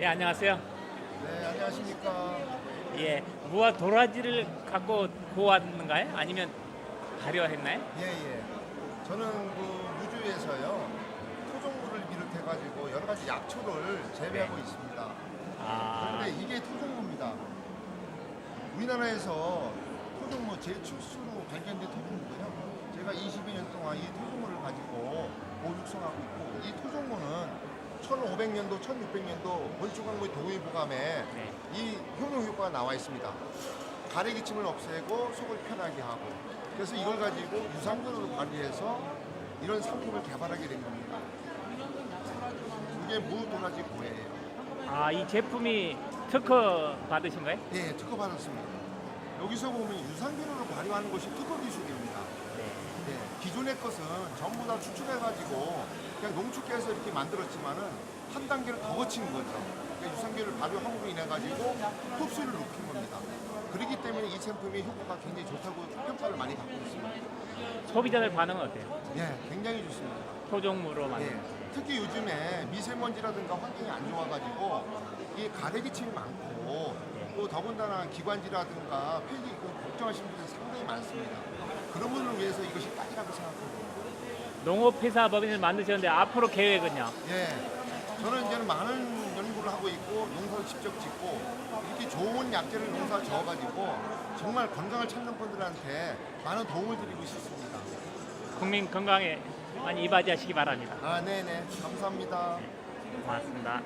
예, 안녕하세요. 네, 안녕하십니까. 예, 무화 도라지를 갖고 구웠는가요? 아니면 발효했나요? 예, 예. 저는 그 무주에서요. 토종물을 비롯해가지고 여러 가지 약초를 재배하고 네. 있습니다. 아, 그런데 이게 토종무입니다. 우리나라에서 토종무 제출수로 발견된 토종무고요. 제가 22년 동안 이 토종무를 가지고 보육성하고 있고 이 토종무는 1500년도, 1600년도 건축학의 동의보감에 네. 이 효능 효과가 나와 있습니다. 가래 기침을 없애고 속을 편하게 하고 그래서 이걸 가지고 유산균으로 발휘해서 이런 상품을 개발하게 된 겁니다. 이게 무도라지 고예요. 아, 이 제품이 특허 받으신 거예요? 네, 특허 받았습니다. 여기서 보면 유산균으로 발효하는 것이 특허 기술입니다. 네. 네, 기존의 것은 전 부다 추출해가지고 그냥 농축해서 이렇게 만들었지만은 한 단계를 더 거친 거죠. 그러니까 유산균을 발효함으로 인해 가지고 흡수를 높인 겁니다. 그렇기 때문에 이 제품의 효과가 굉장히 좋다고 평가를 많이 받고 있습니다. 소비자들 반응은 어때요? 예, 굉장히 좋습니다. 토종무로 만든. 예, 특히 요즘에 미세먼지라든가 환경이 안 좋아가지고 이 가래기침이 많고 또 더군다나 기관지라든가 폐기 그 걱정하시는 분들이 상당히 많습니다. 그런 분을 위해서 이것이 딱이라고 생각합니다. 농업회사 법인을 만드셨는데 앞으로 계획은요? 예, 저는 이제는 많은 연구를 하고 있고 농사를 직접 짓고 이렇게 좋은 약재를 농사 져가지고 정말 건강을 찾는 분들한테 많은 도움을 드리고 싶습니다. 국민 건강에 많이 이바지하시기 바랍니다. 아, 네네, 감사합니다. 고맙습니다.